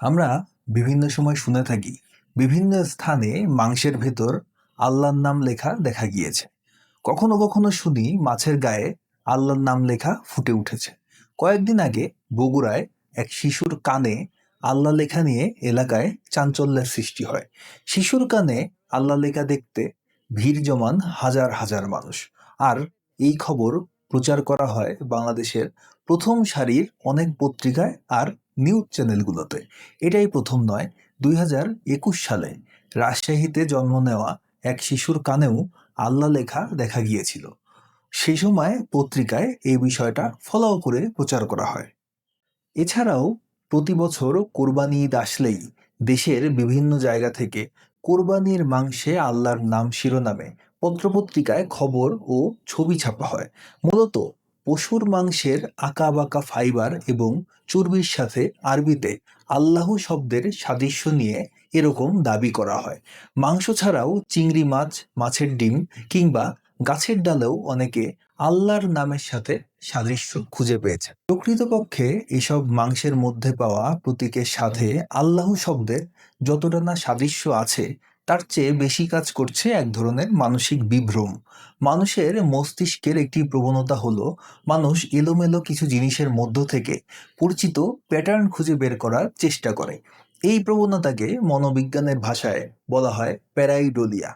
আমরা বিভিন্ন সময় শুনে থাকি, বিভিন্ন স্থানে মাংসের ভেতর আল্লাহর নাম লেখা দেখা গিয়েছে। কখনো কখনো শুনি মাছের গায়ে আল্লাহর নাম লেখা ফুটে উঠেছে। কয়েকদিন আগে বগুড়ায় এক শিশুর কানে আল্লাহ লেখা নিয়ে এলাকায় চাঞ্চল্যের সৃষ্টি হয়। শিশুর কানে আল্লাহ লেখা দেখতে ভিড় জমান হাজার হাজার মানুষ। আর এই খবর প্রচার করা হয় বাংলাদেশের প্রথম সারির অনেক পত্রিকায় আর নিউজ চ্যানেলগুলোতে। এটাই প্রথম নয়, দুই সালে রাজশাহীতে জন্ম নেওয়া এক শিশুর কানেও আল্লাহ লেখা দেখা গিয়েছিল। সেই সময় পত্রিকায় এই বিষয়টা ফলো করে প্রচার করা হয়। এছাড়াও প্রতি বছর কোরবানি ঈদ আসলেই দেশের বিভিন্ন জায়গা থেকে কোরবানির মাংসে আল্লাহর নাম শিরোনামে পত্রপত্রিকায় খবর ও ছবি ছাপা হয়। মূলত পশুর মাংসের আঁকা বাঁকা ফাইবার এবং চর্বির সাথে আরবিতে আল্লাহ শব্দের সাদৃশ্য নিয়ে এরকম দাবি করা হয়। মাংস ছাড়াও চিংড়ি মাছ, মাছের ডিম কিংবা গাছের ডালেও অনেকে আল্লাহর নামের সাথে সাদৃশ্য খুঁজে পেয়েছে। প্রকৃতপক্ষে এসব মাংসের মধ্যে পাওয়া প্রতীকের সাথে আল্লাহ শব্দের যতটা না সাদৃশ্য আছে তার চেয়ে বেশি কাজ করছে এক ধরনের মানসিক বিভ্রম। মানুষের মস্তিষ্কের একটি প্রবণতা হলো, মানুষ এলোমেলো কিছু জিনিসের মধ্য থেকে পরিচিত প্যাটার্ন খুঁজে বের করার চেষ্টা করে। এই প্রবণতাকে মনোবিজ্ঞানের ভাষায় বলা হয় প্যারাইডোলিয়া।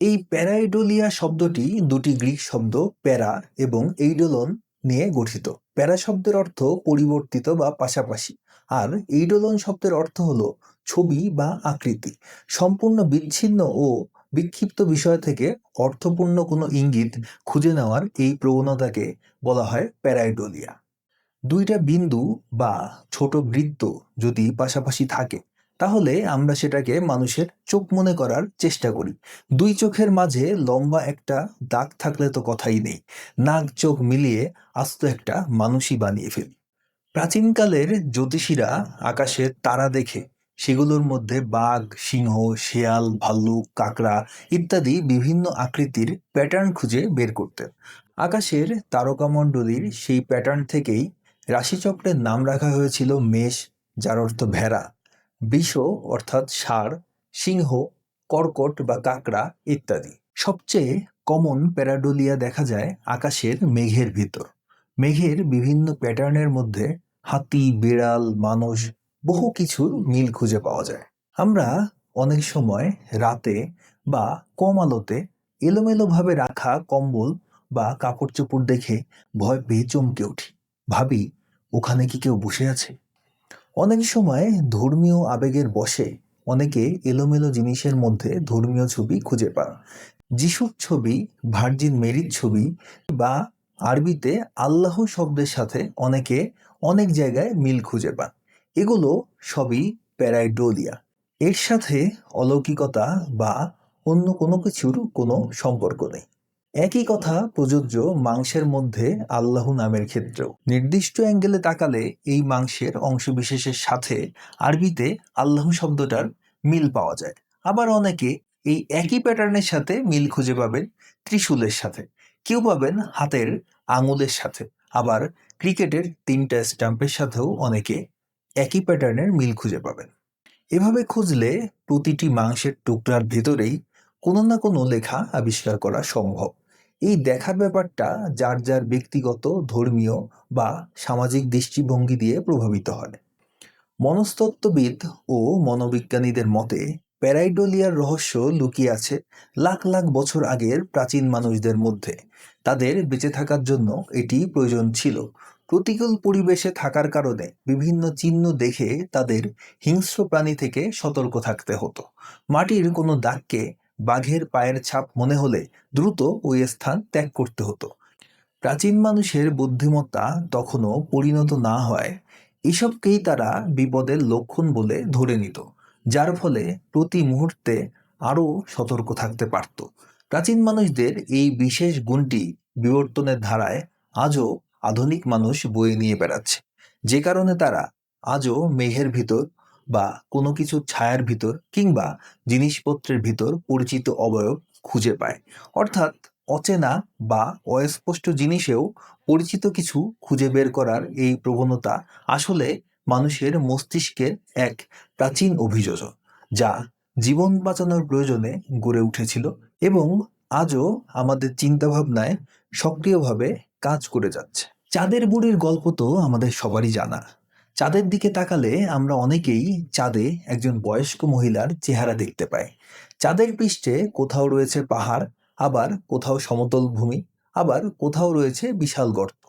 এই প্যারাইডোলিয়া শব্দটি দুটি গ্রিক শব্দ প্যারা এবং এইডোলন নিয়ে গঠিত। প্যারা শব্দের অর্থ পরিবর্তিত বা পাশাপাশি। আর এইডোলন শব্দের অর্থ হলো ছবি বা আকৃতি। সম্পূর্ণ বিচ্ছিন্ন ও বিক্ষিপ্ত বিষয় থেকে অর্থপূর্ণ কোনো ইঙ্গিত খুঁজে নেওয়ার এই প্রবণতাকে বলা হয় প্যারাইডোলিয়া। দুইটা বিন্দু বা ছোট বৃত্ত যদি পাশাপাশি থাকে তাহলে আমরা সেটাকে মানুষের চোখ মনে করার চেষ্টা করি। দুই চোখের মাঝে লম্বা একটা দাগ থাকলে তো কথাই নেই। নাক চোখ মিলিয়ে আস্ত একটা মানুষই বানিয়ে ফেলি। প্রাচীনকালের জ্যোতিষীরা আকাশের তারা দেখে, সেগুলোর মধ্যে বাঘ, সিংহ, শেয়াল, ভাল্লুক, কাকড়া ইত্যাদি বিভিন্ন আকৃতির প্যাটার্ন খুঁজে বের করতেন। আকাশের তারকামণ্ডলীর সেই প্যাটার্ন থেকেই রাশিচক্রের নাম রাখা হয়েছিল মেষ, যার অর্থ ভেড়া। বৃষ অর্থাৎ ষাঁড়, সিংহ, কর্কট বা কাঁকড়া ইত্যাদি। সবচেয়ে কমন প্যারাডোলিয়া দেখা যায় আকাশের মেঘের ভিতর। মেঘের বিভিন্ন প্যাটার্নের মধ্যে হাতি, বিড়াল, মানুষ বহু কিছুর মিল খুঁজে পাওয়া যায়। আমরা অনেক সময় রাতে বা কম আলোতে এলোমেলোভাবে রাখা কম্বল বা কাপড় চোপড় দেখে ভয় পেয়ে চমকে উঠি। ভাবি, ওখানে কি কেউ বসে আছে? অনেক সময় ধর্মীয় আবেগের বশে অনেকে এলোমেলো জিনিসের মধ্যে ধর্মীয় ছবি খুঁজে পান। যিশুর ছবি, ভার্জিন মেরির ছবি বা আরবিতে আল্লাহ শব্দের সাথে অনেকে অনেক জায়গায় মিল খুঁজে পান। এগুলো সবই প্যারাইডোলিয়া। এর সাথে অলৌকিকতা বা অন্য কোনো কিছুর কোনো সম্পর্ক নেই। একই কথা প্রযোজ্য মাংসের মধ্যে আল্লাহ নামের ক্ষেত্রেও। নির্দিষ্ট অ্যাঙ্গেলে তাকালে এই মাংসের অংশবিশেষের সাথে আরবিতে আল্লাহ শব্দটার মিল পাওয়া যায়। আবার অনেকে এই একই প্যাটার্নের সাথে মিল খুঁজে পাবেন ত্রিশূলের সাথে। কেউ পাবেন হাতের আঙুলের সাথে। আবার ক্রিকেটের তিনটা স্ট্যাম্পের সাথেও অনেকে একই প্যাটার্নের মিল খুঁজে পাবেন। এভাবে খুঁজলে প্রতিটি মাংসের টুকরার ভেতরেই কোনো না কোনো লেখা আবিষ্কার করা সম্ভব। এই দেখার ব্যাপারটা যার যার ব্যক্তিগত, ধর্মীয় বা সামাজিক দৃষ্টিভঙ্গি দিয়ে প্রভাবিত হয়। মনস্তত্ত্ববিদ ও মনোবিজ্ঞানীদের মতে, প্যারাইডোলিয়ার রহস্য লুকিয়ে আছে লাখ লাখ বছর আগের প্রাচীন মানুষদের মধ্যে। তাদের বেঁচে থাকার জন্য এটি প্রয়োজন ছিল। প্রতিকূল পরিবেশে থাকার কারণে বিভিন্ন চিহ্ন দেখে তাদের হিংস্র প্রাণী থেকে সতর্ক থাকতে হতো। মাটির কোনো দাগকে বাঘের পায়ের ছাপ মনে হলে দ্রুত ওই স্থান ত্যাগ করতে হতো। প্রাচীন মানুষের বুদ্ধিমত্তা তখনও পরিণত না হয়। এসবকেই তারা বিপদের লক্ষণ বলে ধরে নিত, যার ফলে প্রতি মুহূর্তে আরও সতর্ক থাকতে পারত। প্রাচীন মানুষদের এই বিশেষ গুণটি বিবর্তনের ধারায় আজও আধুনিক মানুষ বয়ে নিয়ে বেড়াচ্ছে। যে কারণে তারা আজও মেঘের ভিতর বা কোনো কিছু ছায়ার ভিতর কিংবা জিনিসপত্রের ভিতর পরিচিত অবয়ব খুঁজে পায়। অর্থাৎ অচেনা বা অস্পষ্ট জিনিসেও পরিচিত কিছু খুঁজে বের করার এই প্রবণতা আসলে মানুষের মস্তিষ্কের এক প্রাচীন অভিযোজন, যা জীবন বাঁচানোর প্রয়োজনে গড়ে উঠেছিল এবং আজও আমাদের চিন্তাভাবনায় সক্রিয়ভাবে কাজ করে যাচ্ছে। চাঁদের বুড়ির গল্প তো আমাদের সবারই জানা। চাঁদের দিকে তাকালে আমরা অনেকেই চাঁদে একজন বয়স্ক মহিলার চেহারা দেখতে পাই। চাঁদের পৃষ্ঠে কোথাও রয়েছে পাহাড়, আবার কোথাও সমতল ভূমি, আবার কোথাও রয়েছে বিশাল গর্ত।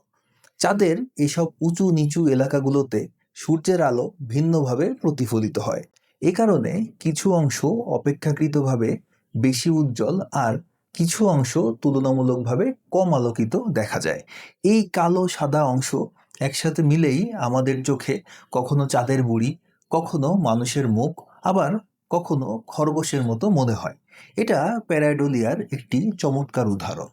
চাঁদের এসব উঁচু নিচু এলাকাগুলোতে সূর্যের আলো ভিন্নভাবে প্রতিফলিত হয়। এ কারণে কিছু অংশ অপেক্ষাকৃতভাবে বেশি উজ্জ্বল আর কিছু অংশ তুলনামূলকভাবে কম আলোকিত দেখা যায়। এই কালো সাদা অংশ একসাথে মিলেই আমাদের চোখে কখনো চাঁদের বুড়ি, কখনো মানুষের মুখ, আবার কখনো খরগোশের মতো মনে হয়। এটা প্যারাডোলিয়ার একটি চমৎকার উদাহরণ।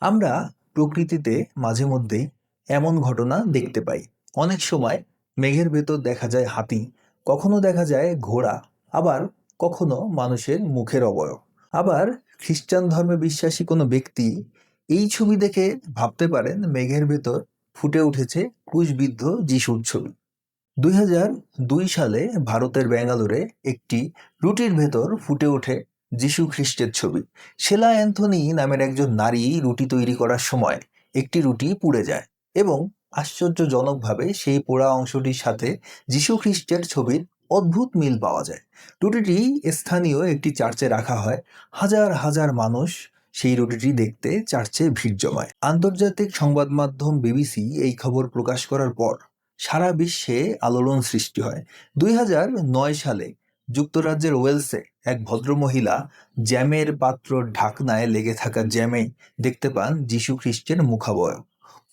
আমরা প্রকৃতিতে মাঝে মধ্যেই এমন ঘটনা দেখতে পাই। অনেক সময় মেঘের ভেতর দেখা যায় হাতি, কখনো দেখা যায় ঘোড়া, আবার কখনো মানুষের মুখের অবয়ব। আবার খ্রিস্টান ধর্মে বিশ্বাসী কোনো ব্যক্তি এই ছবি দেখে ভাবতে পারেন মেঘের ভেতর ফুটে উঠেছে ক্রুশবিদ্ধ যিশুর ছবি। দুই দুই সালে ভারতের ব্যাঙ্গালোরে একটি রুটির ভেতর ফুটে ওঠে যিশু খ্রিস্টের ছবি। শেলা অ্যান্থনি নামের একজন নারী রুটি তৈরি করার সময় একটি রুটি পুড়ে যায় এবং আশ্চর্যজনকভাবে সেই পোড়া অংশটির সাথে যিশু খ্রিস্টের ছবির অদ্ভুত মিল পাওয়া যায়। রুটিটি স্থানীয় একটি চার্চে রাখা হয়। হাজার হাজার মানুষ সেই রুটিটি দেখতে চার্চে ভিড় জমায়। আন্তর্জাতিক সংবাদ মাধ্যম বিবিসি এই খবর প্রকাশ করার পর সারা বিশ্বে আলোড়ন সৃষ্টি হয়। দুই সালে যুক্তরাজ্যের ওয়েলসে এক ভদ্রমহিলা জ্যামের পাত্র ঢাকনায় লেগে থাকা জ্যামে দেখতে পান যিশু খ্রিস্টের মুখাবয়ব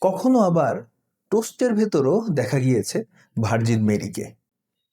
কখনো আবার টোস্টের ভেতরও দেখা গিয়েছে ভার্জিন মেরিকে।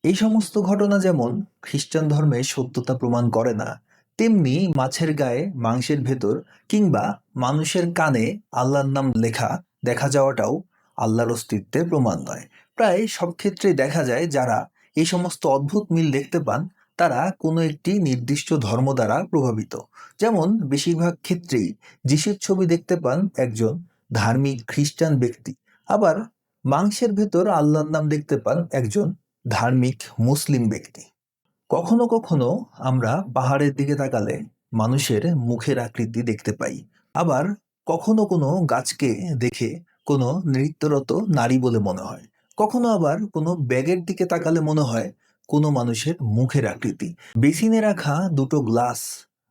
এই সমস্ত ঘটনা যেমন খ্রিস্টান ধর্মে সত্যতা প্রমাণ করে না তেমনি মাছের গায়ে, মাংসের ভেতর কিংবা মানুষের কানে আল্লাহর নাম লেখা দেখা যাওয়াটাও আল্লাহর অস্তিত্বের প্রমাণ নয়। প্রায় সব ক্ষেত্রেই দেখা যায় যারা এই সমস্ত অদ্ভুত মিল দেখতে পান, তারা কোনো একটি নির্দিষ্ট ধর্ম দ্বারা প্রভাবিত। যেমন বেশিরভাগ ক্ষেত্রেই যিশুর ছবি দেখতে পান একজন ধার্মিক খ্রিস্টান ব্যক্তি। আবার মাংসের ভেতর আল্লাহর নাম দেখতে পান একজন ধার্মিক মুসলিম ব্যক্তি। কখনো কখনো আমরা পাহাড়ের দিকে তাকালে মানুষের মুখের আকৃতি দেখতে পাই। আবার কখনো কোনো গাছকে দেখে কোনো নৃত্যরত নারী বলে মনে হয়। কখনো আবার কোনো ব্যাগের দিকে তাকালে মনে হয় কোনো মানুষের মুখের আকৃতি। বেসিনে রাখা দুটো গ্লাস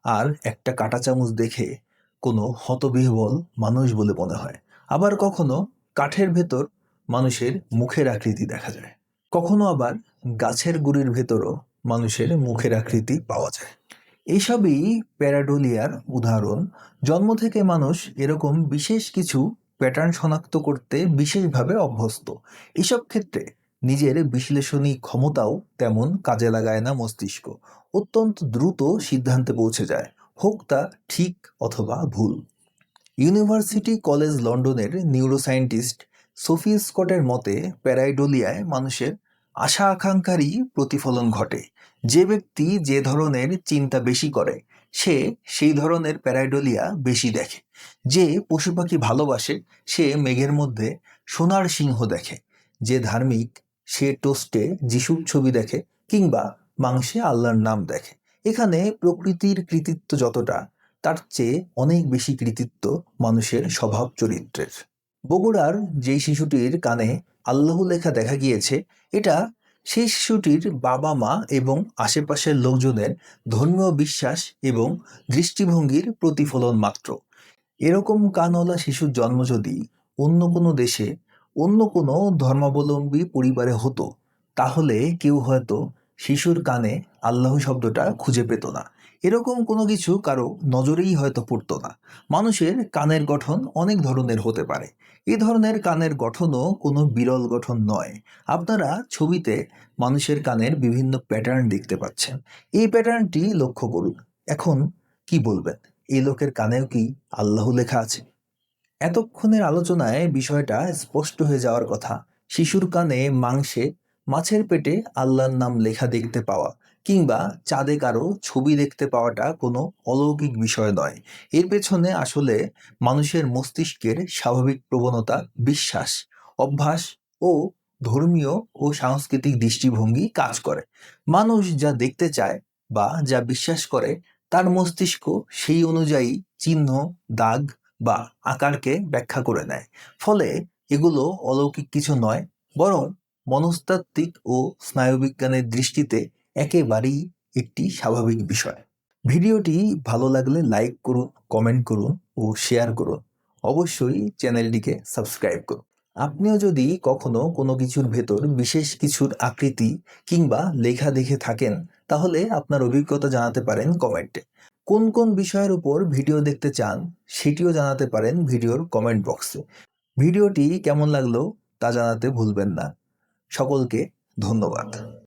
আর একটা কাঁটা চামচ দেখে কোনো হতবিহবল মানুষ বলে মনে হয়। আবার কখনো কাঠের ভেতর মানুষের মুখের আকৃতি দেখা যায়। কখনো আবার গাছের গুড়ির ভেতরও মানুষের মুখের আকৃতি পাওয়া যায়। এইসবই প্যারাডোলিয়ার উদাহরণ। জন্ম থেকে মানুষ এরকম বিশেষ কিছু প্যাটার্ন শনাক্ত করতে বিশেষভাবে অভ্যস্ত। এসব ক্ষেত্রে নিজের বিশ্লেষণী ক্ষমতাও তেমন কাজে লাগায় না মস্তিষ্ক। অত্যন্ত দ্রুত সিদ্ধান্তে পৌঁছে যায়, হোক তা ঠিক অথবা ভুল। ইউনিভার্সিটি কলেজ লন্ডনের নিউরোসায়েন্টিস্ট সোফি স্কটের মতে, প্যারাইডোলিয়ায় মানুষের আশা আকাঙ্ক্ষারই প্রতিফলন ঘটে। যে ব্যক্তি যে ধরনের চিন্তা বেশি করে, সে সেই ধরনের প্যারাইডোলিয়া বেশি দেখে। যে পশু পাখি ভালোবাসে, সে মেঘের মধ্যে সোনার সিংহ দেখে। যে ধার্মিক, সে টোস্টে যিশুর ছবি দেখে কিংবা মাংসে আল্লাহর নাম দেখে। এখানে প্রকৃতির কৃতিত্ব যতটা, তার চেয়ে অনেক বেশি কৃতিত্ব মানুষের স্বভাব চরিত্রের বগুড়ার যেই শিশুটির কানে আল্লাহ লেখা দেখা গিয়েছে, এটা সেই শিশুটির বাবা মা এবং আশেপাশের লোকজনের ধর্মীয় বিশ্বাস এবং দৃষ্টিভঙ্গির প্রতিফলন মাত্র। এরকম কানওয়ালা শিশুর জন্ম যদি অন্য কোনো দেশে, অন্য কোনো ধর্মাবলম্বী পরিবারে হতো, তাহলে কেউ হয়তো শিশুর কানে আল্লাহ শব্দটা খুঁজে পেত না। এরকম কোনো কিছু কারও নজরেই হয়তো পড়তো না। মানুষের কানের গঠন অনেক ধরনের হতে পারে। এ ধরনের কানের গঠনও কোনো বিরল গঠন নয়। আপনারা ছবিতে মানুষের কানের বিভিন্ন প্যাটার্ন দেখতে পাচ্ছেন। এই প্যাটার্নটি লক্ষ্য করুন। এখন কি বলবেন? এই লোকের কানেও কি আল্লাহ লেখা আছে? এতক্ষণের আলোচনায় বিষয়টা স্পষ্ট হয়ে যাওয়ার কথা। শিশুর কানে মাংসে মাছের পেটে আল্লাহর নাম লেখা দেখতে পাওয়া কিংবা চাঁদে কারও ছবি দেখতে পাওয়াটা কোনো অলৌকিক বিষয় নয়। এর পেছনে আসলে মানুষের মস্তিষ্কের স্বাভাবিক প্রবণতা, বিশ্বাস, অভ্যাস ও ধর্মীয় ও সাংস্কৃতিক দৃষ্টিভঙ্গি কাজ করে। মানুষ যা দেখতে চায় বা যা বিশ্বাস করে, তার মস্তিষ্ক সেই অনুযায়ী চিহ্ন, দাগ বা আকারকে ব্যাখ্যা করে নেয়। ফলে এগুলো অলৌকিক কিছু নয়, বরং মনস্তাত্ত্বিক ও স্নায়ুবিজ্ঞানের দৃষ্টিতে একেবারেই একটি স্বাভাবিক বিষয়। ভিডিওটি ভালো লাগলে লাইক করুন, কমেন্ট করুন ও শেয়ার করুন। অবশ্যই চ্যানেলটিকে সাবস্ক্রাইব করুন। আপনিও যদি কখনো কোনো কিছুর ভেতর বিশেষ কিছুর আকৃতি কিংবা লেখা দেখে থাকেন, তাহলে আপনার অভিজ্ঞতা জানাতে পারেন কমেন্টে। কোন কোন বিষয়ের উপর ভিডিও দেখতে চান, সেটিও জানাতে পারেন ভিডিওর কমেন্ট বক্সে। ভিডিওটি কেমন লাগল তা জানাতে ভুলবেন না। সকলকে ধন্যবাদ।